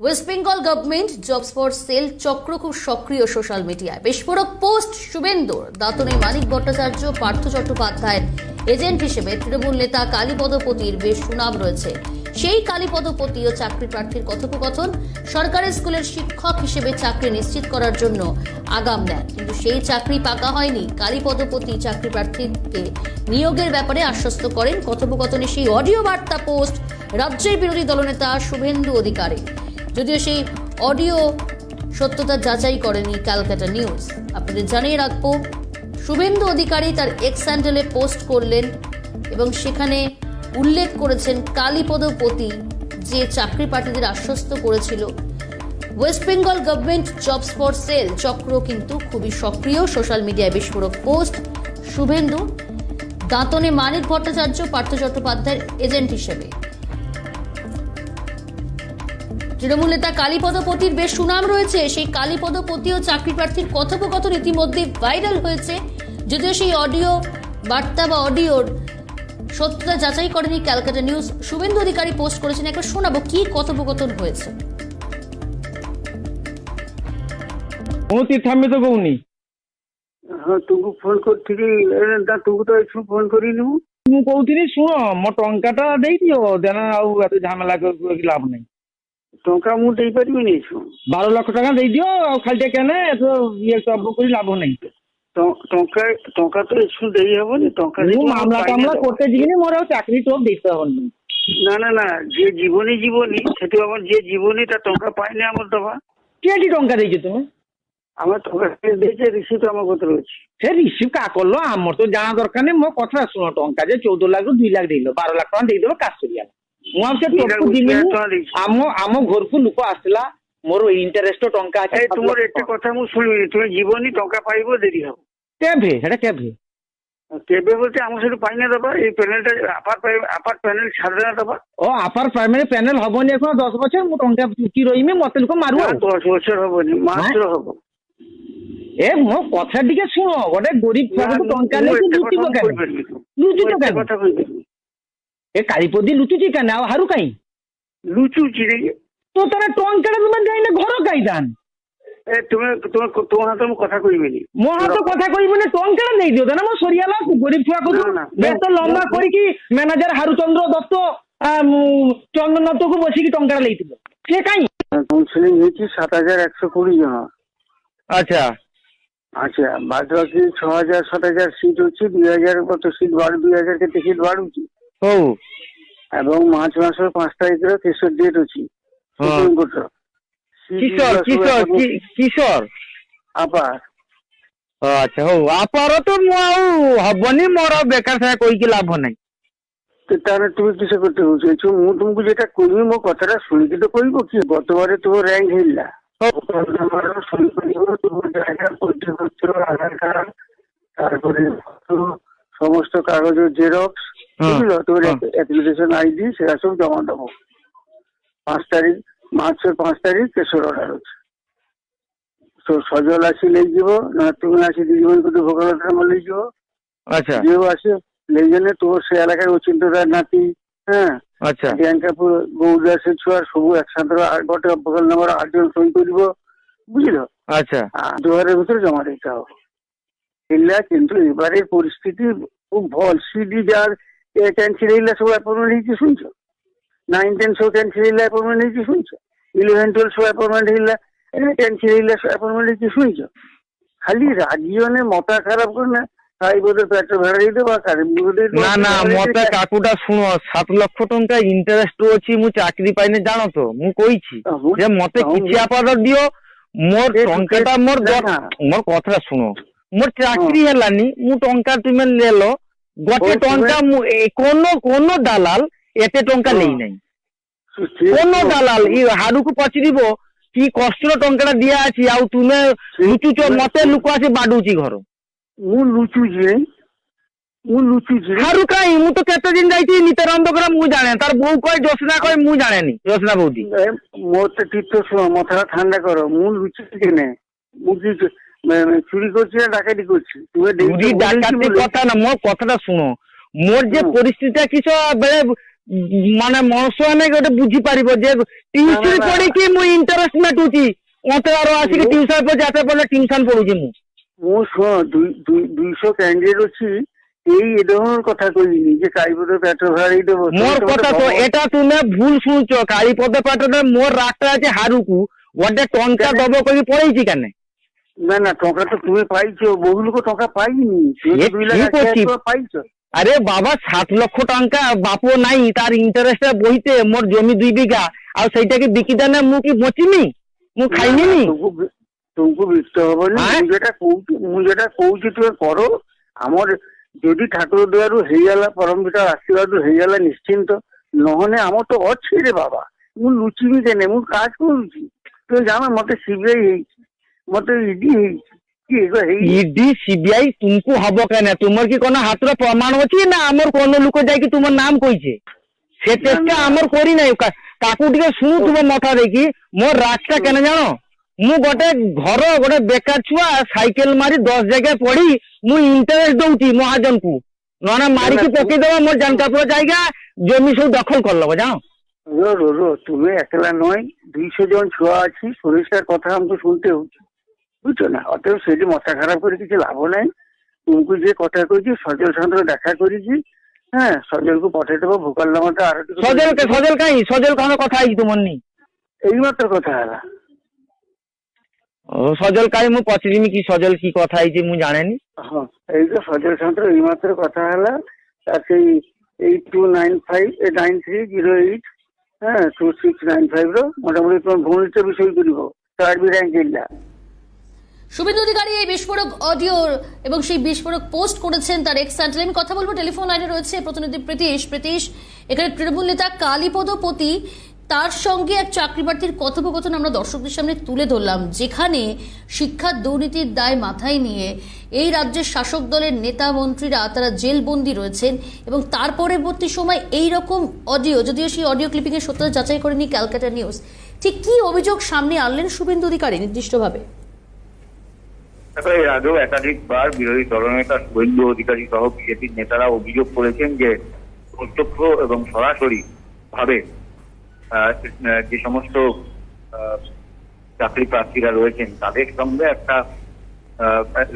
West Bengal government jobs for sale চক্র খুব সক্রিয় সোশ্যাল মিডিয়ায় বিস্ফোরক পোস্ট শুভেন্দুর। দাতনে মানিক ভট্টাচার্য, পার্থ চট্টোপাধ্যায়ের এজেন্ট হিসেবে তৃণমূল নেতা কালীপদপতির বেশ সুনাম রয়েছে। সেই কালীপদপতি ও চাকরি প্রার্থীর কথোপকথন সরকারি স্কুলের শিক্ষক হিসেবে চাকরি নিশ্চিত করার জন্য আগাম নেন। কিন্তু সেই চাকরি পাকা হয়নি। কালীপদপতি চাকরি প্রার্থীকে নিয়োগের ব্যাপারে আশ্বস্ত করেন। কথোপকথনে সেই অডিও বার্তা পোস্ট রাজ্যের বিরোধী দলনেতা শুভেন্দু অধিকারী। যদিও সেই অডিও সত্যতা যাচাই করেনি ক্যালকাটা নিউজ। আপনাদের জানিয়ে রাখব, শুভেন্দু অধিকারী তার এক্স হ্যান্ডেলে পোস্ট করলেন এবং সেখানে উল্লেখ করেছেন কালীপদপতি যে চাকরি প্রার্থীদের আশ্বস্ত করেছিল। West Bengal government jobs for sale চক্র কিন্তু খুবই সক্রিয় সোশ্যাল মিডিয়ায় বিস্ফোরক পোস্ট। শুভেন্দু দাঁতনে মানিক ভট্টাচার্য, পার্থ চট্টোপাধ্যায়ের এজেন্ট হিসেবে। তৃণমূল নেতা কালীপদপতির বেশ সুনাম রয়েছে সেই কালীপদপতি ও চাকরি প্রার্থীর কথোপকথন ইতিমধ্যে ভাইরাল হয়েছে যদিও সেই অডিও বার্তা বা অডিওর সত্যতা যাচাই করেনি Calcutta news Suvendu Adhikari post করেছেন একবার শোনাবো কি কথোপকথন হয়েছে ମୁଁ ତୀର୍ଥାମ୍ବି ତ କହୁନି ହଁ ତୁମକୁ ଫୋନ କରିଥିଲି ଏ, ନା ତୁମକୁ ତ ଏଠୁ ଫୋନ କରିନି ମୁଁ ମୁଁ କହୁଥିଲି ଶୁଣ ମୋ ଟଙ୍କାଟା ଦେଇଦିଅ ଦେନ ଆଉ ଏତେ ଝାମେଲା କରିକି ଲାଭ ନାହିଁ ଟଙ୍କା ମୁଁ ଦେଇପାରିବିନି ବାର ଲକ୍ଷ ଟଙ୍କା ଦେଇଦିଅ ଆଉ ଖାଲି ଟିକେ ନା ଇଏ ସବୁ କରି ଲାଭ ନାହିଁ ଟଙ୍କା ଟଙ୍କା ତ ଏସୁ ଦେଇ ହବନି ଟଙ୍କା ମାମଲା କାମଲା କୋର୍ଟରେ ଯିବିନି ମୋର ଆଉ ଚାକିରି ଟୋପ୍ ଦେଇତେ ହବନି ନା ନା ନା ଯିଏ ଯିବନି ଯିବନି ସେଠି ଆମର ଯିଏ ଯିବନି ତା ଟଙ୍କା ପାଇନି ଆମର ଦବା କେଠି ଟଙ୍କା ଦେଇଛ ତୁମେ ଆମେ ଟଙ୍କା ଦେଇଛେ ରିସିପ୍ଟ ଆମ କତିରେ ଅଛି ସେ ରିସିପ୍ଟ କା କଲ ଆମର ତ ଜାଣା ଦରକାର ନାହିଁ ମୋ କଥା ଶୁଣ ଟଙ୍କା ଯେ ଚଉଦ ଲାଖରୁ ଦୁଇ ଲାଖ ଦେଇଲ ବାର ଲାଖ ଟଙ୍କା ଦେଇଦେବ କାଶ ସରିଗଲା ମୁଁ ଆଉ ସେ ତୋକୁ ଦିମିନି ଆମ ଆମ ଘରକୁ ଲୋକ ଆସିଲା ମୋର ଇଣ୍ଟରେଷ୍ଟ ଟଙ୍କା ଅଛି ତୁମର ଏତେ କଥା ମୁଁ ଶୁଣିବି ତୁମେ ଯିବନି ଟଙ୍କା ପାଇବ ଦେରି ହବ କେବେ ସେଟା କେବେ କେବେ বলতে আমার সেটা পাই না দেবা এই প্যানেলটা আপার আপার প্যানেল ছাড়ে না দেবা ও আপার প্রাইমারি প্যানেল হবনি এখন দশ বছর মু টঙ্কা চুটি রইমি মতে লোক মারু দশ বছর হবনি মাত্র হব এ মো কথা টিকে শুনো গোটে গরিব টঙ্কা লেগে লুচি টঙ্কা কথা কইবে એ કાળીપોદી લૂચુચી કાને આવ હારું કાઈ લૂચુચી રે তো তারা টঙ্কাটা তোমার যাই না ঘর কাই যান তুমি তোমার তোমার হাতে কথা কইবেনি মো হাতে কথা কইবে না টঙ্কাটা নেই দিও না মো সরিয়ালা গরিব ছুয়া কত বেত লম্বা করি কি ম্যানেজার হারুচন্দ্র দত্ত চন্দননাথকে বসিকি টঙ্কাটা লেইছিল সে কাই? কাউন্সিলিং হয়েছি সাত হাজার একশো কুড়ি জন। আচ্ছা। আচ্ছা বাদ বাকি ছ হাজার সাত হাজার সিট হচ্ছে দুই হাজার কত সিট বাড়ু দুই হাজার কেটে সিট বাড়ুছি ହଉ ଏବଂ ମାର୍ଚ୍ଚ ମାସର ପାଞ୍ଚ ତାରିଖର କିଶୋର ଡେଟ୍ ଅଛି କିଶୋର କିଶୋର କିଶୋର ଆପାର ଆଚ୍ଛା ହଉ ଆପାର ତ ମୁଁ ଆଉ ହବନି ମୋର ବେକାର ସାରା କହିକି ଲାଭ ନାହିଁ ତାହେଲେ ତୁମେ କିସ করতে বলছো ମୁଁ ତୁମକୁ যেটা କହିବି ମୋ କଥାଟା ଶୁଣିକି ତ କହିବ କି ଗତବାରେ ତୁମ ର୍ୟାଙ୍କ ହେଲା ଶୁଣିପାରିବ ତୁମ ଜାଗା ପତ୍ର ଆଧାର କାର୍ଡ ତାପରେ সমস্ত কাগজের জেরক্স বুঝলো? তোর অ্যাপ্লিকেশন আইডি সেটা সব জমা দেবো। পাঁচ তারিখ মার্চের পাঁচ তারিখ কেশর অর্ডার হচ্ছে তো সজল আসি লেই যাব না তুমি আসি দিদিমণি কিন্তু ভোগালতা আমার লেই যাব। আচ্ছা। যেও আসে লেই গেলে তোর সে এলাকার অচিন্তদার নাতি হ্যাঁ? আচ্ছা। প্রিয়াঙ্কাপুর গৌদাসের ছুয়া সবু একসাথে আর গোটে ভোগাল নাম্বার আটজন সই করিব বুঝলো? আচ্ছা। দুহারের ভিতরে জমা দিতে হবে। ಇಲ್ಲ কিন্তু এবারের পরিস্থিতি খুব ভল। সিডি যার ক্যান্সেলাইলা সব অ্যাপয়েন্টমেন্ট হয়েছে শুনছো? নাইন টেন সব ক্যান্সেলাইলা অ্যাপয়েন্টমেন্ট হয়েছে শুনছো? ইলেভেন টুয়েলভ সব অ্যাপয়েন্টমেন্ট হইলা ক্যান্সেলাইলা সব অ্যাপয়েন্টমেন্ট হয়েছে শুনছো? খালি রাজিয়নে মতা খারাপ করে না তাই বোধহয় পেট্রো ভাড়া দিতে বা না না মতা কাকুটা শুনো সাত লক্ষ টঙ্কা ইন্টারেস্ট রয়েছি মু চাকরি পাইনি জানো তো মু কইছি যে মতে কিছু আপাতত দিও মোর টঙ্কাটা মোর মোর কথাটা শুনো। ମୋର ଚାକିରି ହେଲାନି ମୁଁ ଟଙ୍କା ତୁମେ ନେଲ ଗୋଟେ ଟଙ୍କା ମୁଁ କୋନ କୋନ ଦାଲାଲ ଏତେ ଟଙ୍କା ନେଇନାହିଁ কোন দালাল হাড়ুকু পচারিব কি কষ্টর টঙ্কাটা দিয়া আছে আউ তুমি লুচুচ মতে লুক আছে বাডুছি ঘর। মু লুচুছি মু লুচুছি হাড়ু কাই মু তো কেতে দিন যাইছি নিতানন্দ করা মু জানে তার বউ কয় জোসনা কয় মু জানেনি জোসনা বৌদি। মোতে টিপ তো শুনো মাথাটা ঠান্ডা করো মু লুচুছি নে। মু মানে, মানে চুরি করছি না ডাকাতি করছি। চুরি ডাকাতি কথা না মোর কথাটা শুনো। মোর যে পরিস্থিতিটা কিছু ମାନେ ଗୋଟେ ବୁଝିପାରିବ ଯେ ଟିଉସନ ପଢିକି ମୁଁ ଇଣ୍ଟରେଷ୍ଟ ମେଟୁଛି ଅନ୍ତର ଆସିକି ଟିଉସନ ପଢୁଛି ଆଠ ପର୍ଯ୍ୟନ୍ତ ଟିଉସନ ପଢୁଛି ମୁଁ ମୁଁ ଶୁଣ ଦୁଇଶହ କ୍ୟାଣ୍ଡିଡେଟ୍ ଅଛି এই এরকম কথা কইনি যে কালীপদ পেট ভাড়াই দেবো। মোর কথা তো এটা তুমি ভুল শুনছ। কালীপদ পেটটা মোর রাস্তা আছে হারুকু। ওটা টঙ্কা দেবো কই পড়েছি কেন? না না টঙ্কা তো তুমি পাইছো বহু লোক টঙ্কা পাইনি তুমি এ তো দুই ঠিক লাখ ଅଛି। টাকা পাইছো আরে বাবা সাত লক্ষ টঙ্কা বাপু নাই তার ইন্টারেস্ট বইতে মোর জমি দুই বিঘা আর সেইটাকে বিকি দেনে মু কি বচিনি মু খাইনি নি ତୁମକୁ ବି- ତୁମକୁ ବିକତେ ହବନି ଆଁ? ମୁଁ ଯେଟା କହୁଛି ମୁଁ ଯେଟା କହୁଛି ତୁମେ କର ଆମର ଯଦି ଠାକୁର ଦୟାରୁ ହେଇଗଲା ପରମ୍ପରା ଆଶୀର୍ବାଦ ହେଇଗଲା ନିଶ୍ଚିନ୍ତ ନହେଲେ ଆମର ତ ଅଛି ରେ ବାବା ମୁଁ ଲୁଚିବି କେନେ ମୁଁ କାଜ କରୁଛି ତୁମେ ଜାଣ মতে ইডি ইডি সিবিআই তুমকু হব কেন? তোমার কি কোন হাতর প্রমাণ অছি না? আমার কোন লোক যাইকি তোমার নাম কইছে? সে চেষ্টা আমার করি নাই। কাকু টিকে শুনুথিব মথা দেখি। মোর রাগটা কেন জানো? মু গটে ঘর গটে বেকার ছুয়া সাইকেল মারি দশ জায়গায় পড়ি মু ইন্টারেস্ট দৌছি মহাজনকু। ননা মারিকি পকেই দেব মোর জানকাপুর জায়গা জমি সব দখল করলব জানো? রো রো তুমি একলা নয় দুইশো জন ছুয়া আছি সরিষার কথা আমাকে শুনতে হচ্ছে। বুঝছ না? অতএব সে যে মাথা খারাপ করে কিছু লাভ নাই। তুমি যে কথা কইছি সজল সঙ্গে দেখা করেছি। হ্যাঁ সজল সজলকে পঠাই দেবো ভোকাল নামাটা আর সজলকে সজল কাই? সজল কোনো কথা আইছি তোমার নি এইমাত্র কথা হলা। ও সজল কাই? মু পচারিমি কি সজল কি কথা আইছি মু জানে নি হ্যাঁ এই যে সজল সঙ্গে এইমাত্র কথা হলা তার সেই eight two nine five nine three zero eight হ্যাঁ টু সিক্স নাইন ফাইভ ফাইভর মোটামুটি তোমার ভুবনেশ্বর বিষয় করিব থার্ড বি র্যাঙ্ক জিল্লা শুভেন্দু অধিকারী এই বিস্ফোরক অডিও এবং সেই বিস্ফোরক পোস্ট করেছেন তার এক্স হ্যান্ডেলে আমি কথা বলব টেলিফোন লাইনে রয়েছে প্রতিনিধি প্রীতিশ। প্রীতিশ, এখানে তৃণমূল নেতা কালীপদপতি তার সঙ্গে এক চাকরি প্রার্থীর কথোপকথন আমরা দর্শকদের সামনে তুলে ধরলাম, যেখানে শিক্ষা দুর্নীতির দায় মাথায় নিয়ে এই রাজ্যের শাসক দলের নেতা মন্ত্রীরা তারা জেলবন্দি রয়েছেন এবং তার পরবর্তী সময় এই রকম অডিও, যদিও সেই অডিও ক্লিপিং এর সত্যতা যাচাই করেনি ক্যালকাটা নিউজ। ঠিক কী অভিযোগ সামনে আনলেন শুভেন্দু অধিকারী নির্দিষ্টভাবে? দেখো এর একাধিকবার বিরোধী দলনেতা শুভেন্দু অধিকারী সহ বিজেপির নেতারা অভিযোগ করেছেন যে প্রত্যক্ষ এবং সরাসরি ভাবে যে সমস্ত চাকরি প্রার্থীরা রয়েছেন, তাদের সঙ্গে একটা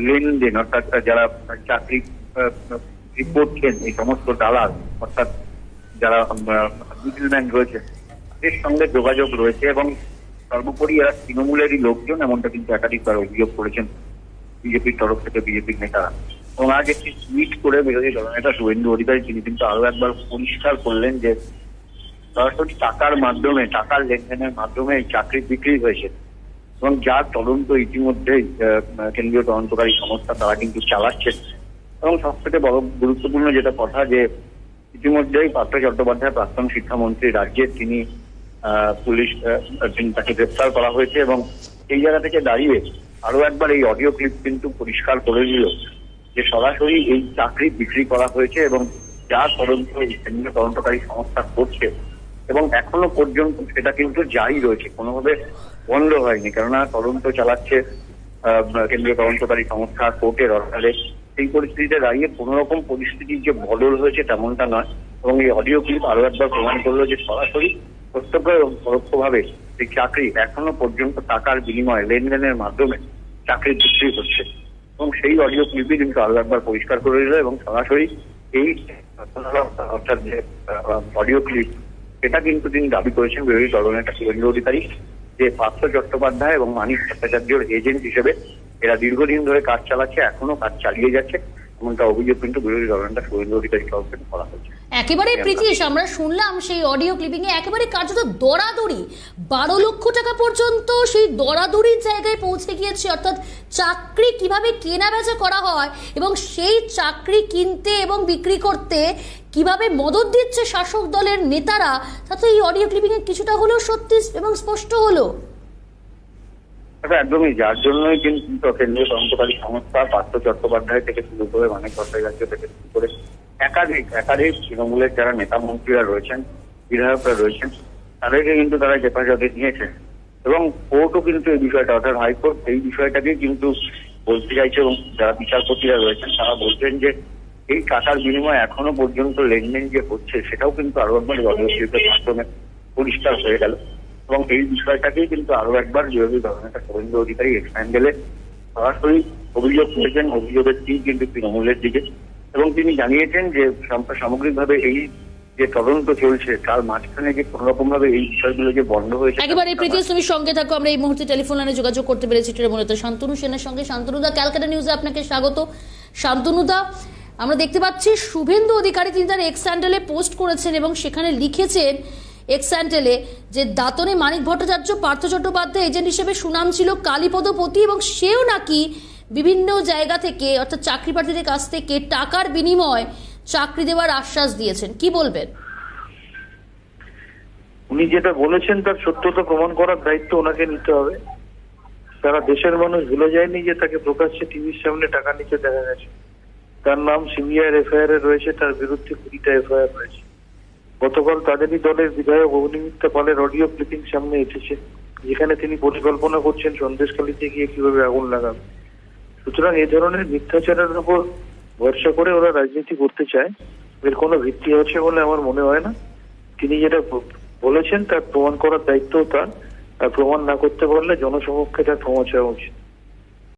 লেনদেন অর্থাৎ যারা চাকরি করছেন, এই সমস্ত দালাল অর্থাৎ যারা মিডলম্যান রয়েছে তাদের সঙ্গে যোগাযোগ রয়েছে এবং সর্বোপরি এরা তৃণমূলেরই লোকজন, এমনটা কিন্তু একাধিকবার অভিযোগ করেছেন। বিজেপির তরফ থেকে বিজেপির নেতারা এবং আজ একটি টুইট করে বিরোধী দলনেতা শুভেন্দু অধিকারী তিনি কিন্তু আরও একবার পরিষ্কার করলেন যে সরাসরি টাকার মাধ্যমে টাকার লেনদেনের মাধ্যমে চাকরি বিক্রি হয়েছে এবং যার তদন্ত ইতিমধ্যেই আহ, কেন্দ্রীয় তদন্তকারী সংস্থা তারা কিন্তু চালাচ্ছে এবং সব থেকে বড় গুরুত্বপূর্ণ যেটা কথা যে ইতিমধ্যেই পার্থ চট্টোপাধ্যায় প্রাক্তন শিক্ষামন্ত্রী রাজ্যের তিনি পুলিশ তাকে গ্রেপ্তার করা হয়েছে এবং এই জায়গা থেকে দাঁড়িয়ে আরও একবার এই অডিও ক্লিপ কিন্তু পরিষ্কার করে দিল যে সরাসরি এই চাকরি বিক্রি করা হয়েছে এবং যা তদন্ত কেন্দ্রীয় তদন্তকারী সংস্থা করছে এবং এখনও পর্যন্ত সেটা কিন্তু জারি রয়েছে, কোনোভাবে বন্ধ হয়নি। কেননা তদন্ত চালাচ্ছে কেন্দ্রীয় তদন্তকারী সংস্থা, কোর্টের অর্ডারে সেই পরিস্থিতিতে দাঁড়িয়ে কোন রকম পরিস্থিতির যে বদল হয়েছে তেমনটা নয়। এবং এই অডিও ক্লিপ আরও একবার প্রমাণ করল যে সরাসরি প্রত্যক্ষ এবং পরোক্ষভাবে এই চাকরি এখনও পর্যন্ত টাকার বিনিময়ে লেনদেনের মাধ্যমে চাকরি বিক্রি হচ্ছে। এবং সেই অডিও ক্লিপই কিন্তু আরও একবার পরিষ্কার করে দিল এবং সরাসরি এই অর্থাৎ যে অডিও ক্লিপ সেটা কিন্তু তিনি দাবি করেছেন বিরোধী দলনেতা শুভেন্দু অধিকারী যে পার্থ চট্টোপাধ্যায় এবং মানিক ভট্টাচার্যর এজেন্ট হিসেবে এরা দীর্ঘদিন ধরে কাজ চালাচ্ছে, এখনও কাজ চালিয়ে যাচ্ছে। এমনটা অভিযোগ কিন্তু বিরোধী দলনেতা শুভেন্দু অধিকারী তরফ থেকে করা হচ্ছে একেবারে প্রীতিশ আমরা শুনলাম সেই অডিও ক্লিপিং এ একেবারে কার্যত দরাদরি। বারো লক্ষ টাকা পর্যন্ত সেই দরাদরির জায়গায় পৌঁছে গিয়েছে অর্থাৎ চাকরি কীভাবে কেনা বেচা করা হয় এবং সেই চাকরি কিনতে এবং বিক্রি করতে কীভাবে মদত দিচ্ছে শাসক দলের নেতারা তাতে এই অডিও ক্লিপিং এ কিছুটা হলেও সত্যি এবং স্পষ্ট হলো। একদমই। যার জন্যই কিন্তু কেন্দ্রীয় তদন্তকারী সংস্থা পার্থ চট্টোপাধ্যায় থেকে শুরু করে মানিক ভট্টাচার্য থেকে শুরু করে একাধিক একাধিক তৃণমূলের যারা নেতা মন্ত্রীরা রয়েছেন, বিধায়করা রয়েছেন, তাদেরকে কিন্তু তারা হেফাজতে নিয়েছেন এবং কোর্টও কিন্তু এই বিষয়টা, অর্থাৎ হাইকোর্ট এই বিষয়টাকে কিন্তু বলতে চাইছে এবং যারা বিচারপতিরা রয়েছেন, তারা বলছেন যে এই টাকার বিনিময়ে এখনও পর্যন্ত লেনদেন যে হচ্ছে, সেটাও কিন্তু আরও একবার জনপ্রিয়তার মাধ্যমে পরিষ্কার হয়ে গেল। এবং এই বিষয়টাকেই কিন্তু আরও একবার বিরোধী দলনেতা শুভেন্দু অধিকারী এক্সপ্যান্ডেলে সরাসরি অভিযোগ করেছেন, অভিযোগের দিক কিন্তু তৃণমূলের দিকে। এবং তিনি জানিয়েছেন যে সামগ্রিকভাবে এই যে তদন্ত চলছে তার মাঝখানে যে কোন রকম ভাবে এই বিষয়গুলো যে বন্ধ হয়েছে একেবারে প্রীতি তুমি সঙ্গে থাকো আমরা এই মুহূর্তে টেলিফোন লাইনে যোগাযোগ করতে পেরেছি তৃণমূল নেতা শান্তনু সেনের সঙ্গে। শান্তনুদা ক্যালকাটা নিউজে আপনাকে স্বাগত। শান্তনুদা আমরা দেখতে পাচ্ছি শুভেন্দু অধিকারী তিনি তার এক্স স্যান্ডেলে পোস্ট করেছেন এবং সেখানে লিখেছেন এক্স স্যান্ডেলে যে দাতনে মানিক ভট্টাচার্য পার্থ চট্টোপাধ্যায় এজেন্ট হিসেবে সুনাম ছিল কালীপদপতি এবং সেও নাকি বিভিন্ন জায়গা থেকে, অর্থাৎ চাকরি প্রার্থীদের কাছ থেকে টাকার বিনিময় চাকরি দেওয়ার আশ্বাস দিয়েছেন। কি বলবেন? উনি যেটা বলেছেন, তার সত্যতা প্রমাণ করার দায়িত্ব ওনাকে নিতে হবে। সারা দেশের মানুষ ভুলে যায়নি যে তাকে প্রকাশ্যে টিভির সামনে টাকা নিতে দেখা গেছে। তার নাম সিবিআই এফআইআর এ রয়েছে, তার বিরুদ্ধে কুড়িটা এফআইআর রয়েছে। গতকাল তাদেরই দলের বিধায়ক অগ্নিমিত্রা পালের অডিও ক্লিপিং সামনে এসেছে, যেখানে তিনি পরিকল্পনা করছেন সন্দেশখালীতে গিয়ে কীভাবে আগুন লাগাবে। সুতরাং এই ধরনের মিথ্যাচারের উপর ভরসা করে ওরা রাজনীতি করতে চায়, এর কোনো ভিত্তি আছে বলে আমার মনে হয় না। তিনি যেটা বলেছেন, তার প্রমাণ করার দায়িত্ব তার, আর প্রমাণ না করতে পারলে জনসমক্ষে তার ক্ষমা চাওয়া উচিত।